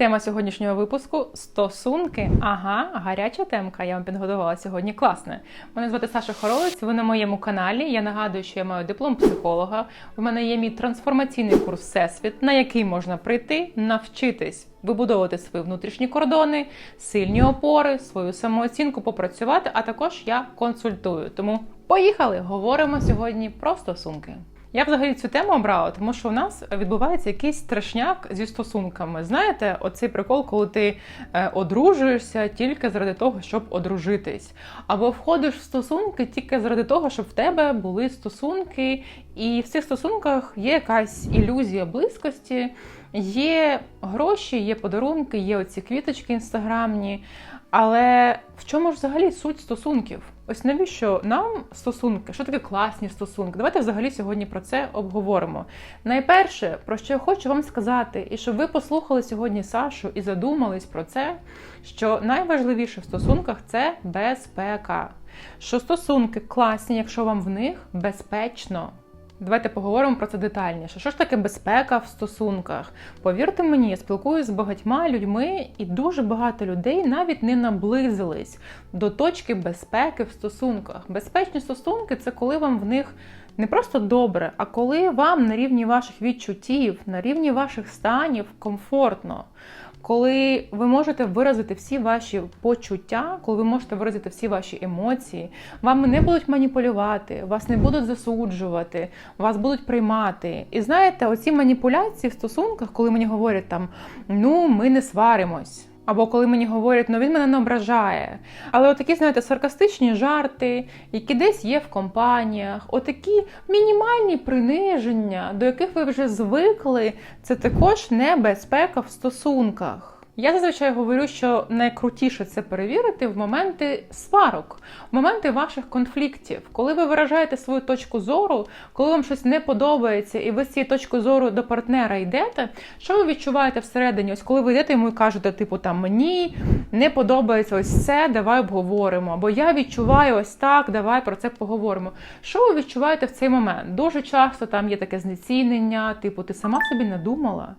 Тема сьогоднішнього випуску стосунки. Ага, гаряча темка. Я вам підготувала сьогодні. Класне. Мене звати Саша Хоролець. Ви на моєму каналі. Я нагадую, що я маю диплом психолога. У мене є мій трансформаційний курс Всесвіт, на який можна прийти, навчитись вибудовувати свої внутрішні кордони, сильні опори, свою самооцінку попрацювати. А також я консультую. Тому поїхали! Говоримо сьогодні про стосунки. Я взагалі цю тему обрала, тому що у нас відбувається якийсь страшняк зі стосунками. Знаєте, оцей прикол, коли ти е, одружуєшся тільки заради того, щоб одружитись, або входиш в стосунки тільки заради того, щоб в тебе були стосунки, і в цих стосунках є якась ілюзія близькості, є гроші, є подарунки, є оці квіточки інстаграмні. Але в чому ж взагалі суть стосунків? Ось навіщо нам стосунки? Що таке класні стосунки? Давайте взагалі сьогодні про це обговоримо. Найперше, про що я хочу вам сказати, і щоб ви послухали сьогодні Сашу і задумались про це, що найважливіше в стосунках це безпека. Що стосунки класні, якщо вам в них безпечно. Давайте поговоримо про це детальніше. Що ж таке безпека в стосунках? Повірте мені, я спілкуюся з багатьма людьми, і дуже багато людей навіть не наблизились до точки безпеки в стосунках. Безпечні стосунки це коли вам в них не просто добре, а коли вам на рівні ваших відчуттів, на рівні ваших станів комфортно коли ви можете виразити всі ваші почуття, коли ви можете виразити всі ваші емоції, вам не будуть маніпулювати, вас не будуть засуджувати, вас будуть приймати. І знаєте, оці маніпуляції в стосунках, коли мені говорять там ну ми не сваримось. Або коли мені говорять, ну він мене не ображає. Але отакі, знаєте, саркастичні жарти, які десь є в компаніях, отакі мінімальні приниження, до яких ви вже звикли, це також небезпека в стосунках. Я зазвичай говорю, що найкрутіше це перевірити в моменти сварок, в моменти ваших конфліктів, коли ви виражаєте свою точку зору, коли вам щось не подобається, і ви з цієї точки зору до партнера йдете. Що ви відчуваєте всередині? Ось коли ви йдете йому і кажете, типу, там мені не подобається ось це, давай обговоримо. Або я відчуваю ось так, давай про це поговоримо. Що ви відчуваєте в цей момент? Дуже часто там є таке знецінення, типу, ти сама собі не думала.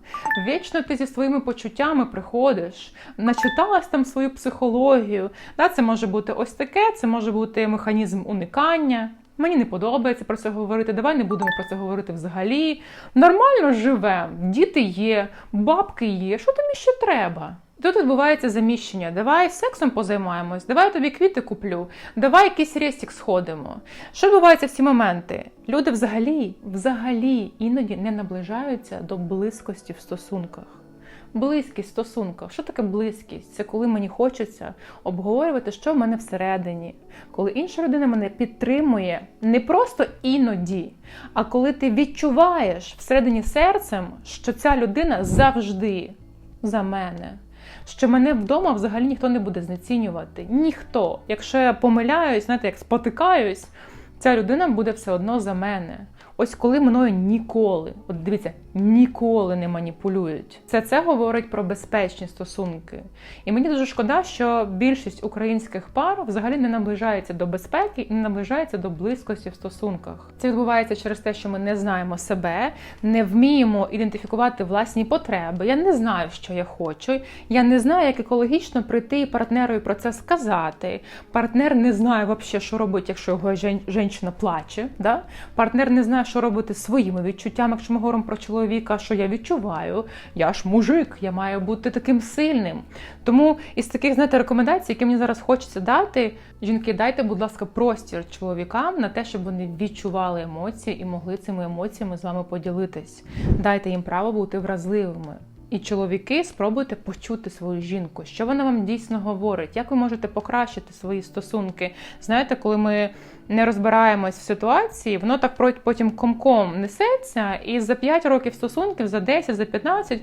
Вічно ти зі своїми почуттями приходиш ходиш, начиталась там свою психологію. Да, Це може бути ось таке, це може бути механізм уникання. Мені не подобається про це говорити. Давай не будемо про це говорити взагалі. Нормально живемо, діти є, бабки є. Що тобі ще треба? Тут відбувається заміщення. Давай сексом позаймаємось, давай тобі квіти куплю, давай якийсь рестік сходимо. Що відбувається в ці моменти? Люди взагалі, взагалі іноді не наближаються до близькості в стосунках. Близькість в стосунках. Що таке близькість? Це коли мені хочеться обговорювати, що в мене всередині, коли інша людина мене підтримує не просто іноді, а коли ти відчуваєш всередині серцем, що ця людина завжди за мене. Що мене вдома взагалі ніхто не буде знецінювати. Ніхто. Якщо я помиляюсь, знаєте, як спотикаюсь, ця людина буде все одно за мене. Ось коли мною ніколи, от дивіться, ніколи не маніпулюють. Це це говорить про безпечні стосунки. І мені дуже шкода, що більшість українських пар взагалі не наближається до безпеки і не наближається до близькості в стосунках. Це відбувається через те, що ми не знаємо себе, не вміємо ідентифікувати власні потреби. Я не знаю, що я хочу. Я не знаю, як екологічно прийти партнеру і про це сказати. Партнер не знає взагалі, що робити, якщо його жінка плаче. Да? Партнер не знає, що робити своїми відчуттями, якщо ми говоримо про чоловіка, що я відчуваю, я ж мужик, я маю бути таким сильним. Тому із таких знаєте, рекомендацій, які мені зараз хочеться дати, жінки, дайте, будь ласка, простір чоловікам на те, щоб вони відчували емоції і могли цими емоціями з вами поділитись. Дайте їм право бути вразливими. І чоловіки спробуйте почути свою жінку, що вона вам дійсно говорить, як ви можете покращити свої стосунки. Знаєте, коли ми не розбираємось в ситуації, воно так потім комком несеться, і за 5 років стосунків, за 10, за 15,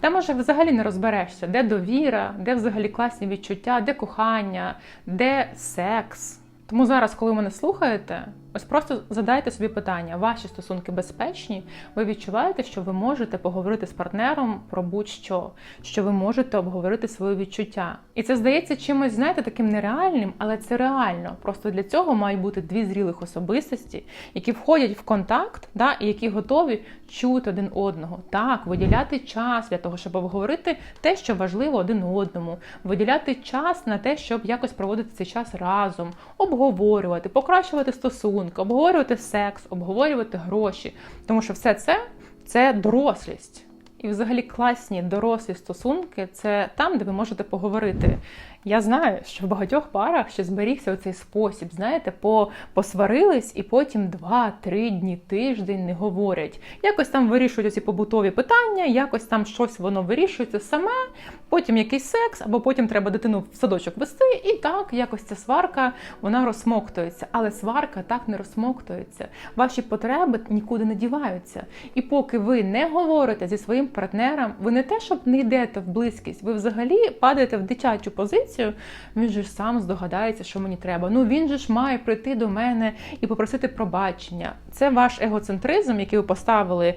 там може взагалі не розберешся, де довіра, де взагалі класні відчуття, де кохання, де секс. Тому зараз, коли мене слухаєте, Ось просто задайте собі питання: ваші стосунки безпечні? Ви відчуваєте, що ви можете поговорити з партнером про будь-що, що ви можете обговорити свої відчуття. І це здається чимось, знаєте, таким нереальним, але це реально. Просто для цього мають бути дві зрілих особистості, які входять в контакт, да, і які готові чути один одного. Так, виділяти час для того, щоб обговорити те, що важливо один одному, виділяти час на те, щоб якось проводити цей час разом, обговорювати, покращувати стосунки, обговорювати секс, обговорювати гроші. Тому що все це це дорослість. І, взагалі, класні дорослі стосунки це там, де ви можете поговорити. Я знаю, що в багатьох парах ще зберігся оцей спосіб, знаєте, по посварились і потім два-три дні, тиждень не говорять. Якось там вирішують оці побутові питання, якось там щось воно вирішується саме, потім якийсь секс, або потім треба дитину в садочок вести, і так якось ця сварка вона розсмоктується. Але сварка так не розсмоктується. Ваші потреби нікуди не діваються. І поки ви не говорите зі своїм партнером, ви не те, щоб не йдете в близькість, ви взагалі падаєте в дитячу позицію він же ж сам здогадається, що мені треба. Ну він же ж має прийти до мене і попросити пробачення. Це ваш егоцентризм, який ви поставили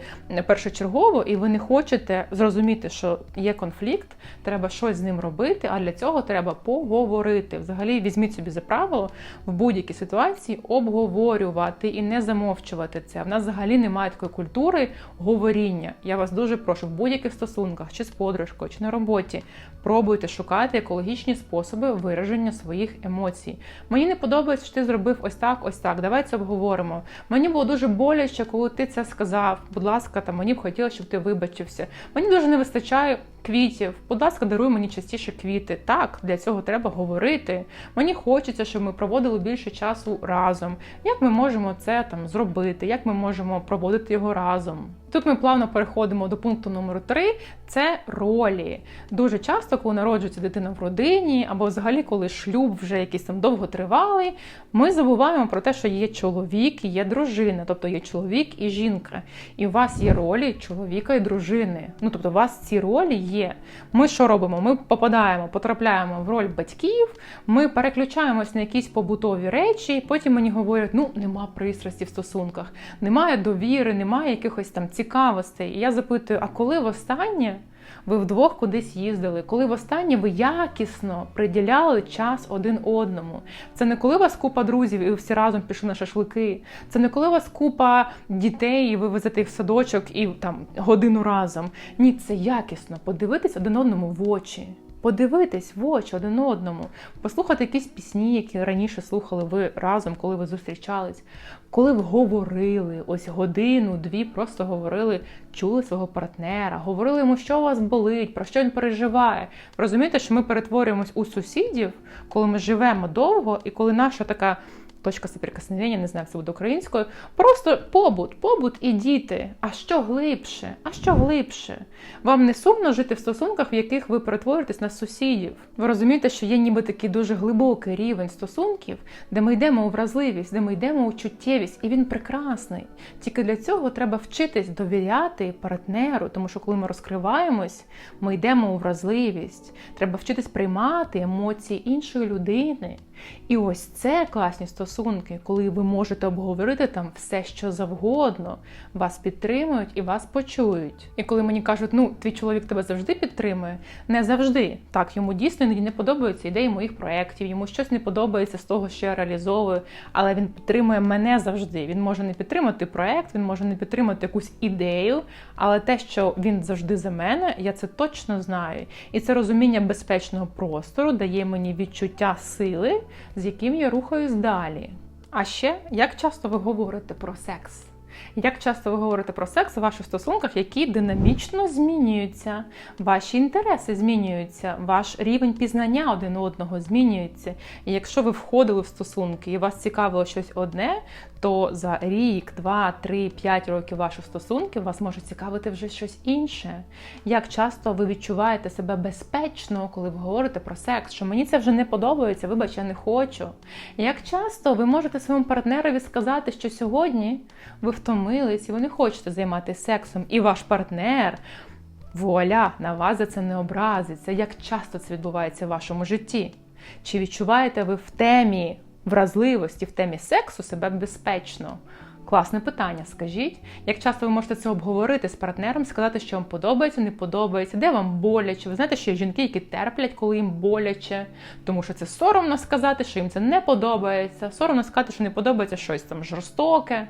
першочергово, і ви не хочете зрозуміти, що є конфлікт, треба щось з ним робити. А для цього треба поговорити. Взагалі, візьміть собі за правило в будь-якій ситуації обговорювати і не замовчувати це. В нас взагалі немає такої культури говоріння. Я вас дуже прошу в будь-яких стосунках, чи з подружкою, чи на роботі. Пробуйте шукати екологічні способи вираження своїх емоцій. Мені не подобається, що ти зробив ось так, ось так. Давай це обговоримо. Мені було дуже боляче, коли ти це сказав. Будь ласка, там мені б хотілося, щоб ти вибачився. Мені дуже не вистачає квітів. Будь ласка, даруй мені частіше квіти. Так, для цього треба говорити. Мені хочеться, щоб ми проводили більше часу разом. Як ми можемо це там зробити? Як ми можемо проводити його разом? Тут ми плавно переходимо до пункту номер 3 це ролі. Дуже часто, коли народжується дитина в родині, або взагалі, коли шлюб вже якийсь там довготривалий, ми забуваємо про те, що є чоловік і є дружина, тобто є чоловік і жінка. І у вас є ролі чоловіка і дружини. Ну тобто, у вас ці ролі є. Ми що робимо? Ми попадаємо, потрапляємо в роль батьків, ми переключаємось на якісь побутові речі, і потім мені говорять, ну нема пристрасті в стосунках, немає довіри, немає якихось там цікавостей. І я запитую: а коли востаннє ви вдвох кудись їздили, коли востаннє ви якісно приділяли час один одному? Це не коли у вас купа друзів і ви всі разом пішли на шашлики. Це не коли у вас купа дітей, і ви везете їх в садочок і там годину разом. Ні, це якісно подивитись один одному в очі подивитись в очі один одному, послухати якісь пісні, які раніше слухали ви разом, коли ви зустрічались, коли ви говорили ось годину-дві, просто говорили, чули свого партнера, говорили йому, що у вас болить, про що він переживає. Розумієте, що ми перетворюємось у сусідів, коли ми живемо довго, і коли наша така точка соприкосновення, не знаю, це буде українською. Просто побут, побут і діти. А що глибше? А що глибше? Вам не сумно жити в стосунках, в яких ви перетворитесь на сусідів? Ви розумієте, що є ніби такий дуже глибокий рівень стосунків, де ми йдемо у вразливість, де ми йдемо у чуттєвість, і він прекрасний. Тільки для цього треба вчитись довіряти партнеру, тому що коли ми розкриваємось, ми йдемо у вразливість. Треба вчитись приймати емоції іншої людини. І ось це класні стосунки, коли ви можете обговорити там все, що завгодно, вас підтримують і вас почують. І коли мені кажуть, ну твій чоловік тебе завжди підтримує, не завжди. Так, йому дійсно не подобаються ідеї моїх проєктів, йому щось не подобається з того, що я реалізовую, але він підтримує мене завжди. Він може не підтримати проєкт, він може не підтримати якусь ідею, але те, що він завжди за мене, я це точно знаю. І це розуміння безпечного простору дає мені відчуття сили з яким я рухаюсь далі. А ще як часто ви говорите про секс? Як часто ви говорите про секс у ваших стосунках, які динамічно змінюються, ваші інтереси змінюються, ваш рівень пізнання один одного змінюється. І якщо ви входили в стосунки і вас цікавило щось одне, то за рік, два, три, п'ять років ваших стосунків вас може цікавити вже щось інше. Як часто ви відчуваєте себе безпечно, коли ви говорите про секс, що мені це вже не подобається, вибач, я не хочу. Як часто ви можете своєму партнерові сказати, що сьогодні ви втомились і ви не хочете займатися сексом, і ваш партнер. Вуаля, на вас за це не образиться. Як часто це відбувається в вашому житті? Чи відчуваєте ви в темі вразливості в темі сексу себе безпечно? Класне питання, скажіть. Як часто ви можете це обговорити з партнером, сказати, що вам подобається, не подобається, де вам боляче? Ви знаєте, що є жінки, які терплять, коли їм боляче, тому що це соромно сказати, що їм це не подобається. Соромно сказати, що не подобається щось там жорстоке.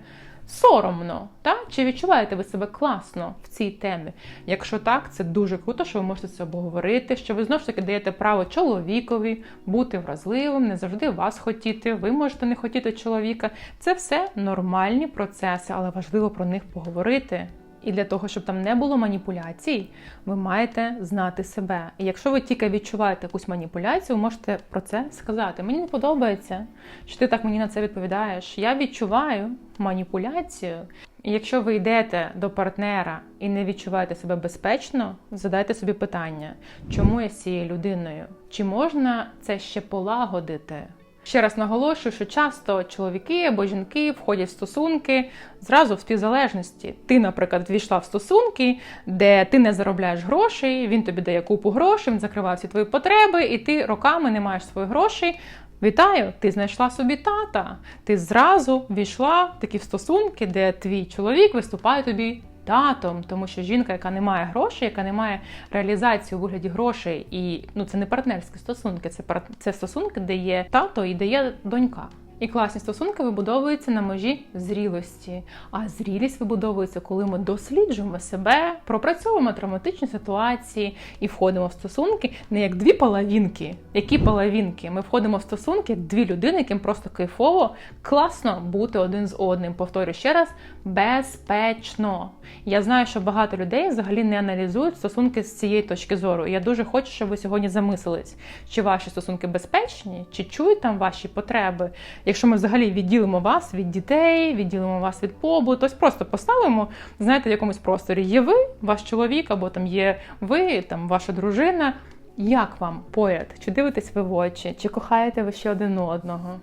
Соромно, та? Чи відчуваєте ви себе класно в цій темі? Якщо так, це дуже круто, що ви можете це обговорити, що ви знову ж таки даєте право чоловікові бути вразливим, не завжди вас хотіти, ви можете не хотіти чоловіка. Це все нормальні процеси, але важливо про них поговорити. І для того, щоб там не було маніпуляцій, ви маєте знати себе. І якщо ви тільки відчуваєте якусь маніпуляцію, ви можете про це сказати. Мені не подобається, що ти так мені на це відповідаєш. Я відчуваю маніпуляцію. І якщо ви йдете до партнера і не відчуваєте себе безпечно, задайте собі питання, чому я з цією людиною? Чи можна це ще полагодити? Ще раз наголошую, що часто чоловіки або жінки входять в стосунки зразу в співзалежності. Ти, наприклад, ввійшла в стосунки, де ти не заробляєш грошей, він тобі дає купу грошей, він закриває всі твої потреби, і ти роками не маєш своїх грошей. Вітаю! Ти знайшла собі тата. Ти зразу ввійшла в такі стосунки, де твій чоловік виступає тобі татом, тому що жінка, яка не має грошей, яка не має реалізації у вигляді грошей, і ну це не партнерські стосунки, це це стосунки, де є тато і де є донька. І класні стосунки вибудовуються на межі зрілості. А зрілість вибудовується, коли ми досліджуємо себе, пропрацьовуємо травматичні ситуації і входимо в стосунки не як дві половинки. Які половинки? Ми входимо в стосунки як дві людини, яким просто кайфово, класно бути один з одним. Повторюю ще раз, безпечно. Я знаю, що багато людей взагалі не аналізують стосунки з цієї точки зору. Я дуже хочу, щоб ви сьогодні замислились, чи ваші стосунки безпечні, чи чують там ваші потреби. Якщо ми взагалі відділимо вас від дітей, відділимо вас від побуту, ось просто поставимо, знаєте, в якомусь просторі є ви, ваш чоловік, або там є ви, там ваша дружина. Як вам поряд? Чи дивитесь ви в очі, чи кохаєте ви ще один одного?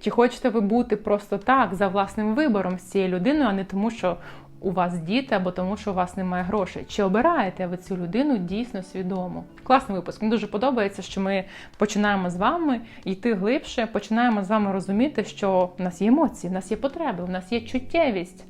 Чи хочете ви бути просто так за власним вибором з цією людиною, а не тому, що у вас діти або тому, що у вас немає грошей? Чи обираєте ви цю людину дійсно свідомо? Класний випуск. Мені дуже подобається, що ми починаємо з вами йти глибше, починаємо з вами розуміти, що в нас є емоції, в нас є потреби, в нас є чуттєвість.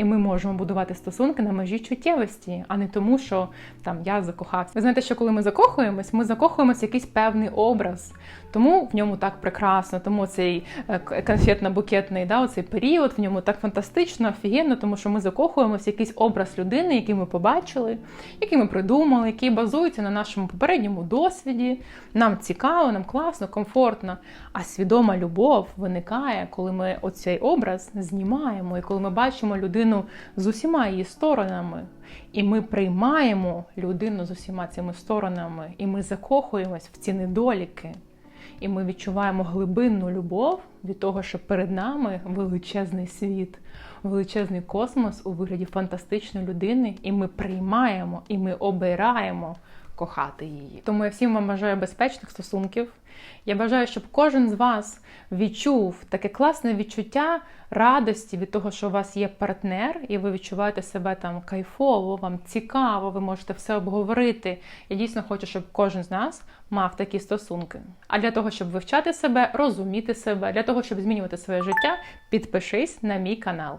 І ми можемо будувати стосунки на межі чуттєвості, а не тому, що там я закохався. Ви знаєте, що коли ми закохуємось, ми закохуємось в якийсь певний образ, тому в ньому так прекрасно, тому цей конфетно-букетний да, оцей період в ньому так фантастично, офігенно, тому що ми закохуємося в якийсь образ людини, який ми побачили, який ми придумали, який базується на нашому попередньому досвіді. Нам цікаво, нам класно, комфортно. А свідома любов виникає, коли ми оцей образ знімаємо, і коли ми бачимо людину з усіма її сторонами. І ми приймаємо людину з усіма цими сторонами, і ми закохуємось в ці недоліки. І ми відчуваємо глибинну любов від того, що перед нами величезний світ, величезний космос у вигляді фантастичної людини, і ми приймаємо, і ми обираємо кохати її. Тому я всім вам бажаю безпечних стосунків. Я бажаю, щоб кожен з вас відчув таке класне відчуття радості від того, що у вас є партнер, і ви відчуваєте себе там кайфово, вам цікаво, ви можете все обговорити. Я дійсно хочу, щоб кожен з нас мав такі стосунки. А для того, щоб вивчати себе, розуміти себе, для того, щоб змінювати своє життя, підпишись на мій канал.